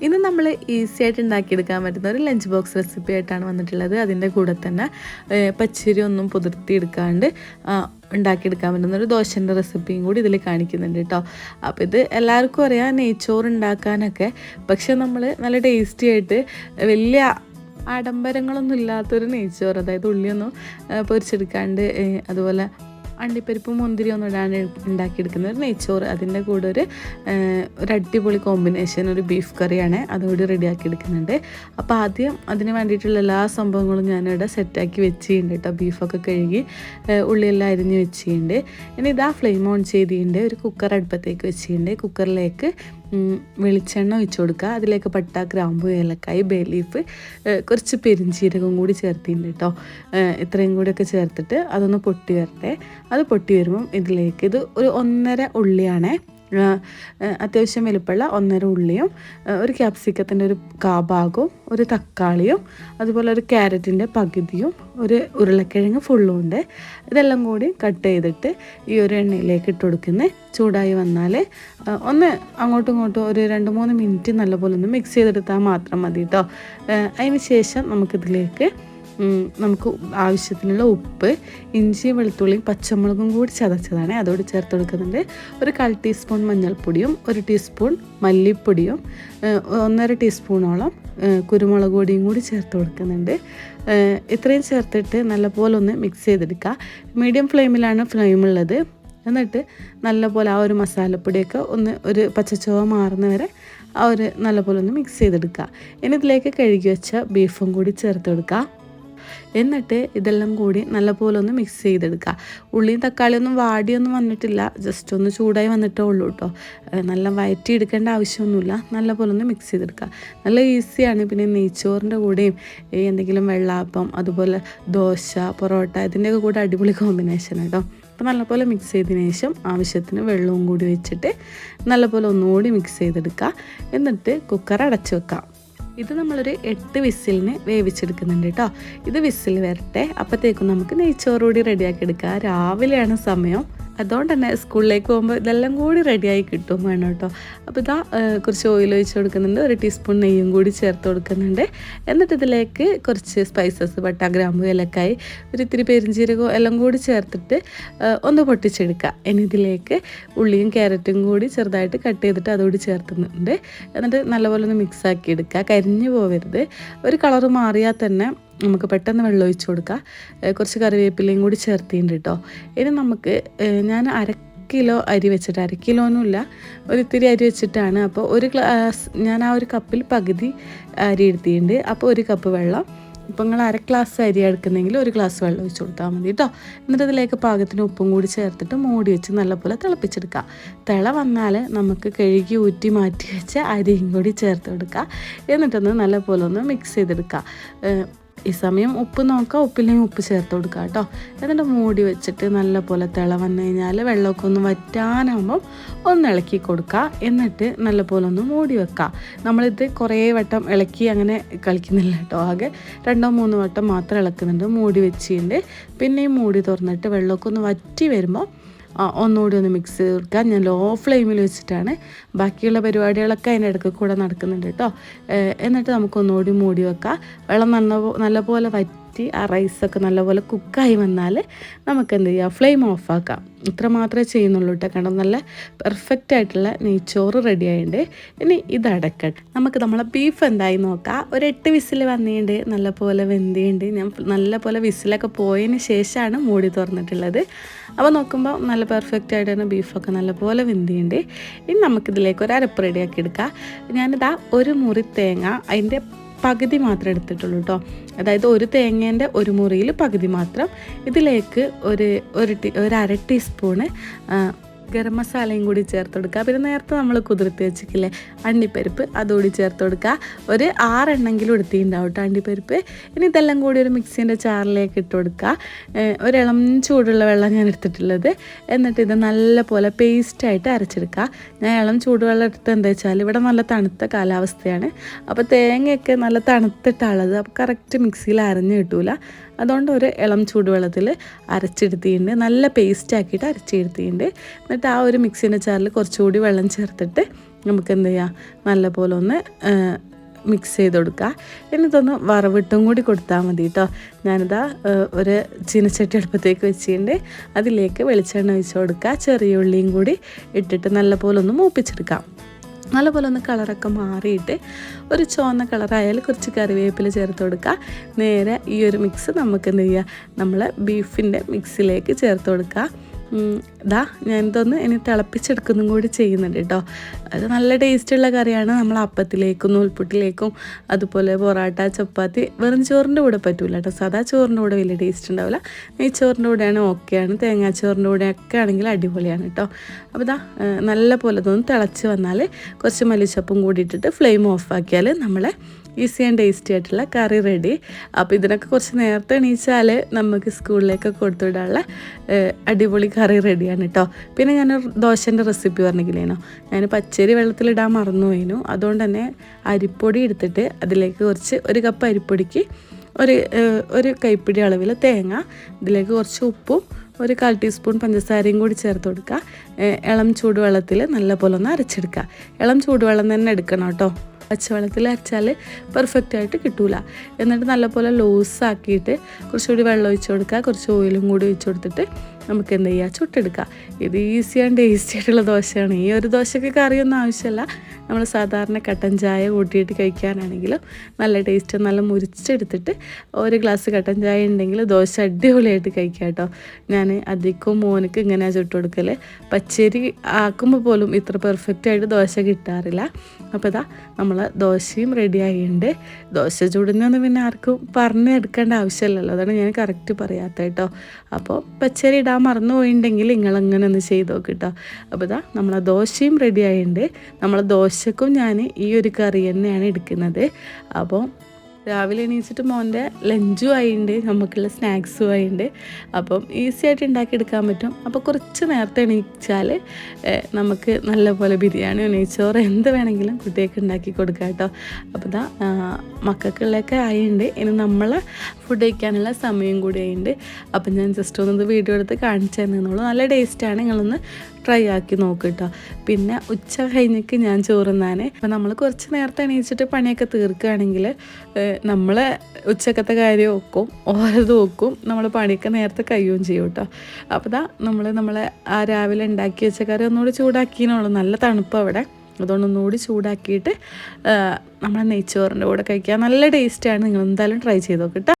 ഇന്ന് നമ്മൾ ഈസി ആയിട്ട് ഉണ്ടാക്കിയെടുക്കാൻ പറ്റുന്ന ഒരു ലഞ്ച് ബോക്സ് റെസിപ്പി ആയിട്ടാണ് വന്നിട്ടുള്ളത്. അതിന്റെ കൂടെ തന്നെ പച്ചരി ഒന്നും പുതിർത്തി എടുക്കാണ്ട് ആ, ഉണ്ടാക്കിയെടുക്കാൻ പറ്റുന്ന ഒരു ദോശന്റെ റെസിപ്പിയും കൂടി ഇതിൽ കാണിക്കുന്നുണ്ട് കേട്ടോ അപ്പോൾ ഇത് എല്ലാവർക്കും അറിയാം നെയ്ച്ചോറ് ഉണ്ടാക്കാനൊക്കെ. പക്ഷെ നമ്മൾ നല്ല ടേസ്റ്റി ആയിട്ട് വലിയ ആഡംബരങ്ങളൊന്നും ഇല്ലാത്തൊരു നെയ്ച്ചോറ് അതായത് ഉള്ളിയൊന്നും പൊരിച്ചെടുക്കാണ്ട് അതുപോലെ അണ്ടിപ്പരിപ്പും മുന്തിരി ഒന്നും ഇടാണ്ട് ഉണ്ടാക്കിയെടുക്കുന്ന ഒരു നെയ്ച്ചോറ്. അതിന്റെ കൂടെ ഒരു ഒരു അടിപൊളി കോമ്പിനേഷൻ ഒരു ബീഫ് കറിയാണ് അതുകൂടി റെഡിയാക്കി എടുക്കുന്നുണ്ട്. അപ്പോൾ ആദ്യം അതിന് വേണ്ടിയിട്ടുള്ള എല്ലാ സംഭവങ്ങളും ഞാനിവിടെ സെറ്റാക്കി വെച്ചിട്ടുണ്ട് കേട്ടോ ബീഫൊക്കെ കഴുകി ഉള്ളിയെല്ലാം അരിഞ്ഞ് വെച്ചിട്ടുണ്ട്. ഇനി ഇതാ ഫ്ലെയിം ഓൺ ചെയ്തിട്ടുണ്ട്. ഒരു കുക്കർ അടുപ്പത്തേക്ക് വെച്ചിട്ടുണ്ട്. കുക്കറിലേക്ക് വെളിച്ചെണ്ണ ഒഴിച്ചു കൊടുക്കുക. അതിലേക്ക് പട്ട ഗ്രാമ്പു ഏലക്കായ് ബേ ലീഫ് കുറച്ച് പെരിഞ്ചീരകം കൂടി ചേർത്തിട്ടുണ്ട് കേട്ടോ. ഇത്രയും കൂടിയൊക്കെ ചേർത്തിട്ട് അതൊന്ന് പൊട്ടി വരട്ടെ. അത് പൊട്ടി വരുമ്പം ഇതിലേക്ക് ഇത് ഒരു ഒന്നര ഉള്ളിയാണേ അത്യാവശ്യം വലുപ്പമുള്ള ഒന്നര ഉള്ളിയും ഒരു ക്യാപ്സിക്കത്തിന്റെ ഒരു കാഭാഗവും ഒരു തക്കാളിയും അതുപോലെ ഒരു ക്യാരറ്റിന്റെ പകുതിയും ഒരു ഉരുളക്കിഴങ്ങ് ഫുള്ളും ഉണ്ട് ഇതെല്ലാം കൂടി കട്ട് ചെയ്തിട്ട് ഈ ഒരു എണ്ണയിലേക്ക് ഇട്ട് കൊടുക്കുന്നത് ചൂടായി വന്നാൽ ഒന്ന് അങ്ങോട്ടും ഇങ്ങോട്ടും ഒരു രണ്ട് മൂന്ന് മിനിറ്റ് നല്ലപോലെ ഒന്ന് മിക്സ് ചെയ്തെടുത്താൽ മാത്രം മതി കേട്ടോ അതിന് ശേഷം നമുക്കിതിലേക്ക് നമുക്ക് ആവശ്യത്തിനുള്ള ഉപ്പ് ഇഞ്ചിയും വെളുത്തുള്ളിയും പച്ചമുളകും കൂടി ചതച്ചതാണ്. അതോട് ചേർത്ത് കൊടുക്കുന്നുണ്ട്. ഒരു കാൽ ടീസ്പൂൺ മഞ്ഞൾപ്പൊടിയും ഒരു ടീസ്പൂൺ മല്ലിപ്പൊടിയും ഒന്നര ടീസ്പൂണോളം കുരുമുളക് പൊടിയും കൂടി ചേർത്ത് കൊടുക്കുന്നുണ്ട്. ഇത്രയും ചേർത്തിട്ട് നല്ലപോലെ ഒന്ന് മിക്സ് ചെയ്തെടുക്കുക. മീഡിയം ഫ്ലെയിമിലാണ് ഫ്ലെയിം ഉള്ളത്. എന്നിട്ട് നല്ലപോലെ ആ ഒരു മസാലപ്പൊടിയൊക്കെ ഒന്ന് ഒരു പച്ചച്ചുവ മാറുന്ന വരെ ആ ഒരു നല്ലപോലെ ഒന്ന് മിക്സ് ചെയ്തെടുക്കുക. ഇനി ഇതിലേക്ക് കഴുകി വെച്ച ബീഫും കൂടി ചേർത്ത് കൊടുക്കുക. എന്നിട്ട് ഇതെല്ലാം കൂടി നല്ലപോലെ ഒന്ന് മിക്സ് ചെയ്തെടുക്കുക. ഉള്ളിയും തക്കാളിയൊന്നും വാടിയൊന്നും വന്നിട്ടില്ല. ജസ്റ്റ് ഒന്ന് ചൂടായി വന്നിട്ടേ ഉള്ളൂ കേട്ടോ നല്ല വയറ്റി എടുക്കേണ്ട ആവശ്യമൊന്നുമില്ല. നല്ലപോലെ ഒന്ന് മിക്സ് ചെയ്തെടുക്കുക. നല്ല ഈസിയാണ് പിന്നെ നെയ്ച്ചോറിന്റെ കൂടെയും എന്തെങ്കിലും വെള്ളാപ്പം അതുപോലെ ദോശ പൊറോട്ട ഇതിന്റെയൊക്കെ കൂടെ അടിപൊളി കോമ്പിനേഷൻ കേട്ടോ അപ്പോൾ നല്ലപോലെ മിക്സ് ചെയ്തതിന് ശേഷം ആവശ്യത്തിന് വെള്ളവും കൂടി വെച്ചിട്ട് നല്ലപോലെ ഒന്നുകൂടി മിക്സ് ചെയ്തെടുക്കുക. എന്നിട്ട് കുക്കർ അടച്ചു വെക്കാം ഇത് നമ്മളൊരു എട്ട് വിസിലിന് വേവിച്ചെടുക്കുന്നുണ്ട് കേട്ടോ. ഇത് വിസിൽ വരട്ടെ. അപ്പോഴത്തേക്കും നമുക്ക് നെയ്ച്ചോറ് കൂടി റെഡിയാക്കി എടുക്കാം. രാവിലെയാണ് സമയം. അതുകൊണ്ട് തന്നെ സ്കൂളിലേക്ക് പോകുമ്പോൾ ഇതെല്ലാം കൂടി റെഡിയായി കിട്ടും വേണം കേട്ടോ. അപ്പോൾ ഇതാ കുറച്ച് ഓയിൽ ഒഴിച്ച് കൊടുക്കുന്നുണ്ട്. ഒരു ടീസ്പൂൺ നെയ്യും കൂടി ചേർത്ത് കൊടുക്കുന്നുണ്ട്. എന്നിട്ട് ഇതിലേക്ക് കുറച്ച് സ്പൈസസ് പട്ട ഗ്രാമ്പു ഏലക്കായി ഒരു ഇത്തിരി പെരിഞ്ചീരകവും എല്ലാം കൂടി ചേർത്തിട്ട് ഒന്ന് പൊട്ടിച്ചെടുക്കുക. ഇനി ഇതിലേക്ക് ഉള്ളിയും ക്യാരറ്റും കൂടി ചെറുതായിട്ട് കട്ട് ചെയ്തിട്ട് അതോട് ചേർത്തുന്നുണ്ട്. എന്നിട്ട് നല്ലപോലെ ഒന്ന് മിക്സ് ആക്കി എടുക്കുക. കരിഞ്ഞു പോവരുത്. ഒരു കളറ് മാറിയാൽ തന്നെ നമുക്ക് പെട്ടെന്ന് വെള്ളം ഒഴിച്ച് കൊടുക്കുക. കുറച്ച് കറിവേപ്പിലയും കൂടി ചേർത്തിട്ടുണ്ട് കേട്ടോ. ഇനി നമുക്ക് ഞാൻ അര കിലോ അരി വെച്ചിട്ട് അര കിലോന്നുമില്ല ഒരു ഇത്തിരി അരി വെച്ചിട്ടാണ്. അപ്പോൾ ഒരു ഗ്ലാസ് ഞാൻ ആ ഒരു കപ്പിൽ പകുതി അരി എടുത്തിട്ടുണ്ട്. അപ്പോൾ ഒരു കപ്പ് വെള്ളം. ഇപ്പം നിങ്ങൾ അര ഗ്ലാസ് അരി എടുക്കുന്നെങ്കിൽ ഒരു ഗ്ലാസ് വെള്ളം ഒഴിച്ച് കൊടുത്താൽ മതി കേട്ടോ. എന്നിട്ട് ഇതിലേക്ക് പാകത്തിന് ഉപ്പും കൂടി ചേർത്തിട്ട് മൂടി വെച്ച് നല്ലപോലെ തിളപ്പിച്ചെടുക്കുക. തിള വന്നാൽ നമുക്ക് കഴുകി ഊറ്റി മാറ്റി വെച്ച് അരിയും കൂടി ചേർത്ത് കൊടുക്കുക. എന്നിട്ടൊന്ന് നല്ലപോലെ ഒന്ന് മിക്സ് ചെയ്തെടുക്കുക. ഈ സമയം ഉപ്പ് നോക്കാം ഉപ്പില്ലെങ്കിൽ ഉപ്പ് ചേർത്ത് കൊടുക്കുക കേട്ടോ. എന്നിട്ട് മൂടി വെച്ചിട്ട് നല്ലപോലെ തിള വന്നു കഴിഞ്ഞാൽ വെള്ളമൊക്കെ ഒന്ന് വറ്റാനാകുമ്പം ഒന്ന് ഇളക്കി കൊടുക്കുക. എന്നിട്ട് നല്ലപോലെ ഒന്ന് മൂടി വെക്കുക. നമ്മളിത് കുറേ വട്ടം ഇളക്കി അങ്ങനെ കളിക്കുന്നില്ല കേട്ടോ. ആകെ രണ്ടോ മൂന്നോ വട്ടം മാത്രം ഇളക്കുന്നുണ്ട്. മൂടി വെച്ചിട്ടുണ്ട്. പിന്നെയും മൂടി തുറന്നിട്ട് വെള്ളമൊക്കെ ഒന്ന് വറ്റി വരുമ്പോൾ ഒന്നുകൂടി ഒന്ന് മിക്സ് ചെയ്ത് കൊടുക്കുക ഞാൻ ലോ ഫ്ലെയിമിൽ വെച്ചിട്ടാണ് ബാക്കിയുള്ള പരിപാടികളൊക്കെ അതിന്റെ ഇടയ്ക്ക് കൂടെ നടക്കുന്നുണ്ട് കേട്ടോ എന്നിട്ട് നമുക്ക് ഒന്നുകൂടി മൂടി വെക്കാം. വെള്ളം നല്ല നല്ലപോലെ വറ്റി ആ റൈസൊക്കെ നല്ലപോലെ കുക്കായി വന്നാൽ നമുക്ക് എന്ത് ചെയ്യാം? ഫ്ലെയിം ഓഫാക്കാം ഇത്ര മാത്രമേ ചെയ്യുന്നുള്ളൂ കേട്ടോ കാരണം നല്ല പെർഫെക്റ്റ് ആയിട്ടുള്ള നെയ്ച്ചോറ് റെഡി ആയിട്ടുണ്ട്. ഇനി ഇത് നമുക്ക് നമ്മളെ ബീഫ് എന്തായി നോക്കാം. ഒരു എട്ട് വിസിൽ വന്നിട്ടുണ്ട്. നല്ലപോലെ വെന്തിയുണ്ട് ഞാൻ നല്ലപോലെ വിസിലൊക്കെ പോയതിന് ശേഷമാണ് മൂടി തുറന്നിട്ടുള്ളത്. അപ്പോൾ നോക്കുമ്പോൾ നല്ല പെർഫെക്റ്റ് ആയിട്ട് തന്നെ ബീഫൊക്കെ നല്ലപോലെ വെന്തിയുണ്ട് ഇനി നമുക്കിതിലേക്ക് ഒരു അരപ്പ് റെഡിയാക്കി എടുക്കാം. ഞാനിതാ ഒരു മുറി തേങ്ങ അതിന്റെ പകുതി മാത്രം എടുത്തിട്ടുള്ളൂ കേട്ടോ അതായത് ഒരു തേങ്ങേന്റെ ഒരു മുറിയിൽ പകുതി മാത്രം. ഇതിലേക്ക് ഒരു ഒരു ടീ ഒരു അര ടീസ്പൂണ് ഗരം മസാലയും കൂടി ചേർത്ത് കൊടുക്കുക. പിന്നെ നേരത്തെ നമ്മൾ കുതിർത്ത് വെച്ചിട്ടില്ലേ അണ്ടിപ്പരിപ്പ് അതുകൂടി ചേർത്ത് കൊടുക്കുക. ഒരു ആറെണ്ണെങ്കിലും എടുത്തിട്ടുണ്ടാവും കേട്ടോ അണ്ടിപ്പരിപ്പ്. ഇനി ഇതെല്ലാം കൂടി ഒരു മിക്സീന്റെ ചാറിലേക്ക് ഇട്ട് കൊടുക്കുക. ഒരിളം ഒരു ചൂടുള്ള വെള്ളം ഞാൻ എടുത്തിട്ടുള്ളത്. എന്നിട്ട് ഇത് നല്ല പോലെ പേസ്റ്റായിട്ട് അരച്ചെടുക്കുക. ഞാൻ ഇളം ചൂടുവെള്ളം എടുത്ത് എന്താ വെച്ചാൽ ഇവിടെ നല്ല തണുത്ത കാലാവസ്ഥയാണ്. അപ്പോൾ തേങ്ങയൊക്കെ നല്ല തണുത്തിട്ടുള്ളത് അപ്പോൾ കറക്റ്റ് മിക്സിയിൽ അരഞ്ഞ് കിട്ടൂല. അതുകൊണ്ട് ഒരു ഇളം ചൂടുവെള്ളത്തിൽ അരച്ചെടുത്തിട്ടുണ്ട്. നല്ല പേസ്റ്റ് ആക്കിയിട്ട് അരച്ചെടുത്തിട്ടുണ്ട്. എന്നിട്ട് ആ ഒരു മിക്സിന്റെ ചാറിൽ കുറച്ചുകൂടി വെള്ളം ചേർത്തിട്ട് നമുക്ക് എന്ത് ചെയ്യാം? നല്ലപോലെ ഒന്ന് മിക്സ് ചെയ്ത് കൊടുക്കുക എന്നിട്ടൊന്ന് വറവിട്ടും കൂടി കൊടുത്താൽ മതി കേട്ടോ ഞാനിതാ ഒരു ചീനച്ചട്ടി അടുപ്പത്തേക്ക് വെച്ചിട്ടുണ്ട്. അതിലേക്ക് വെളിച്ചെണ്ണ ഒഴിച്ച് കൊടുക്കുക ചെറിയ ഉള്ളിയും കൂടി ഇട്ടിട്ട് നല്ലപോലെ ഒന്ന് മൂപ്പിച്ചെടുക്കാം. നല്ലപോലെ ഒന്ന് കളറൊക്കെ മാറിയിട്ട് ഒരു ചുവന്ന കളറായാൽ കുറച്ച് കറിവേപ്പില ചേർത്ത് കൊടുക്കുക. നേരെ ഈ ഒരു മിക്സ് നമുക്ക് എന്ത് ചെയ്യുക? നമ്മൾ ബീഫിന്റെ മിക്സിലേക്ക് ചേർത്ത് കൊടുക്കുക. ദാ ഞാൻ ഇതൊന്ന് ഇനി തിളപ്പിച്ചെടുക്കുന്നതും കൂടി ചെയ്യുന്നുണ്ട് കേട്ടോ. അത് നല്ല ടേസ്റ്റുള്ള കറിയാണ്. നമ്മൾ അപ്പത്തിലേക്കും നൂൽപുട്ടിലേക്കും അതുപോലെ പൊറാട്ട ചപ്പാത്തി വെറും ചോറിന്റെ കൂടെ പറ്റൂല കേട്ടോ. സാധാ ചോറിന്റെ കൂടെ വലിയ ടേസ്റ്റ് ഉണ്ടാവില്ല. നെയ്ച്ചോറിന്റെ കൂടെയാണ് ഓക്കെയാണ്. തേങ്ങാച്ചോറിന്റെ കൂടെ ഒക്കെ ആണെങ്കിൽ അടിപൊളിയാണ് കേട്ടോ. അപ്പോൾ ഇതാ നല്ല പോലെ ഇതൊന്ന് തിളച്ച് വന്നാൽ കുറച്ച് മല്ലിച്ചപ്പും കൂടി ഇട്ടിട്ട് ഫ്ലെയിം ഓഫാക്കിയാൽ നമ്മളെ ഈസി ആൻഡ് ടേസ്റ്റി ആയിട്ടുള്ള കറി റെഡി. അപ്പോൾ ഇതിനൊക്കെ കുറച്ച് നേരത്തെ എണീച്ചാൽ നമുക്ക് സ്കൂളിലേക്കൊക്കെ കൊടുത്തുവിടാനുള്ള അടിപൊളി കറി റെഡിയാണ് കേട്ടോ പിന്നെ ഞാൻ ദോശന്റെ റെസിപ്പി പറഞ്ഞില്ലേനോ ഞാൻ പച്ചരി വെള്ളത്തിലിടാൻ മറന്നു പോയിനു അതുകൊണ്ട് തന്നെ അരിപ്പൊടി എടുത്തിട്ട് അതിലേക്ക് കുറച്ച് ഒരു കപ്പ് അരിപ്പൊടിക്ക് ഒരു ഒരു കൈപ്പിടി അളവിൽ തേങ്ങ ഇതിലേക്ക് കുറച്ച് ഉപ്പും ഒരു കാൽ ടീസ്പൂൺ പഞ്ചസാരയും കൂടി ചേർത്ത് കൊടുക്കുക. ഇളം ചൂടുവെള്ളത്തിൽ നല്ലപോലെ ഒന്ന് അരച്ചെടുക്കുക. ഇളം ചൂടുവെള്ളം തന്നെ എടുക്കണം കേട്ടോ പച്ചവെള്ളത്തിൽ അരച്ചാൽ പെർഫെക്റ്റ് ആയിട്ട് കിട്ടൂല. എന്നിട്ട് നല്ലപോലെ ലൂസാക്കിയിട്ട് കുറച്ചുകൂടി വെള്ളം ഒഴിച്ച് കൊടുക്കുക. കുറച്ച് ഓയിലും കൂടി ഒഴിച്ച് കൊടുത്തിട്ട് നമുക്ക് എന്ത് ചെയ്യുക ചുട്ടെടുക്കുക ഇത് ഈസി ആൻഡ് ടേസ്റ്റി ആയിട്ടുള്ള ദോശയാണ്. ഈ ഒരു ദോശയ്ക്ക് കറിയൊന്നും ആവശ്യമില്ല. നമ്മൾ സാധാരണ കട്ടൻ ചായ കൂട്ടിയിട്ട് കഴിക്കാനാണെങ്കിലും നല്ല ടേസ്റ്റ് നല്ല മുരിച്ചെടുത്തിട്ട് ഒരു ഗ്ലാസ് കട്ടൻ ചായ ഉണ്ടെങ്കിൽ ദോശ അടിപൊളിയായിട്ട് കഴിക്കാം കേട്ടോ. ഞാൻ അധികവും മോനക്ക് ഇങ്ങനെയാണ് ചുട്ട് കൊടുക്കൽ പച്ചരി ആക്കുമ്പോൾ പോലും ഇത്ര പെർഫെക്റ്റ് ആയിട്ട് ദോശ കിട്ടാറില്ല. അപ്പോൾ ഇതാ നമ്മൾ ദോശയും റെഡി ആയിട്ടുണ്ട്. ദോശ ചുടുന്നൊന്നും പിന്നെ ആർക്കും പറഞ്ഞെടുക്കേണ്ട ആവശ്യമില്ലല്ലോ. അതാണ് ഞാൻ കറക്റ്റ് പറയാത്ത കേട്ടോ. അപ്പോൾ പച്ചരി ഇടാൻ മറന്നു പോയിട്ടുണ്ടെങ്കിൽ നിങ്ങളങ്ങനെ ഒന്ന് ചെയ്ത് നോക്ക് കേട്ടോ അപ്പോൾ ഇതാ നമ്മളെ ദോശയും റെഡി ആയിട്ടുണ്ട്. നമ്മളെ ദോശക്കും ഞാൻ ഈ ഒരു കറി തന്നെയാണ് എടുക്കുന്നത്. അപ്പോൾ രാവിലെ എണീച്ചിട്ട് മോന്റെ ലഞ്ചും ആയിണ്ട് നമുക്കുള്ള സ്നാക്സും ആയിണ്ട്. അപ്പം ഈസി ആയിട്ട് ഉണ്ടാക്കിയെടുക്കാൻ പറ്റും. അപ്പോൾ കുറച്ച് നേരത്തെ എണീച്ചാൽ നമുക്ക് നല്ലപോലെ ബിരിയാണി എണീച്ചോറ് എന്ത് വേണമെങ്കിലും കുട്ടികൾക്ക് ഉണ്ടാക്കി കൊടുക്കാം കേട്ടോ. അപ്പോൾ ഇതാ മക്കൾക്കുള്ളതൊക്കെ ആയിട്ടുണ്ട് ഇനി നമ്മൾ ഫുഡ് കഴിക്കാനുള്ള സമയം കൂടി ആയിണ്ട്. അപ്പം ഞാൻ ജസ്റ്റ് ഒന്ന് വീഡിയോ എടുത്ത് കാണിച്ചു തന്നുള്ളൂ നല്ല ടേസ്റ്റാണ് നിങ്ങളൊന്ന് ട്രൈ ആക്കി നോക്കുക കേട്ടോ. പിന്നെ ഉച്ച കഴിഞ്ഞിട്ട് ഞാൻ ചോറുന്നാൻ അപ്പം നമ്മൾ കുറച്ച് നേരത്തെ എണീച്ചിട്ട് പണിയൊക്കെ തീർക്കുകയാണെങ്കിൽ നമ്മൾ ഉച്ചക്കത്തെ കാര്യം ഒക്കും ഓരോ ഒക്കും നമ്മൾ പണിക്ക് നേരത്തെ കഴിയുകയും ചെയ്യും കേട്ടോ. അപ്പോൾ ദാ നമ്മൾ നമ്മളെ ആ രാവിലെ ഉണ്ടാക്കി വെച്ച കറി ഒന്നുകൂടി ചൂടാക്കിയെന്നുള്ളൂ നല്ല തണുപ്പ് അവിടെ. അതുകൊണ്ട് ഒന്നുകൂടി ചൂടാക്കിയിട്ട് നമ്മളെ നെയ്ച്ചോറിന്റെ കൂടെ കഴിക്കുക നല്ല ടേസ്റ്റാണ് നിങ്ങൾ എന്തായാലും ട്രൈ ചെയ്ത് നോക്കിട്ടോ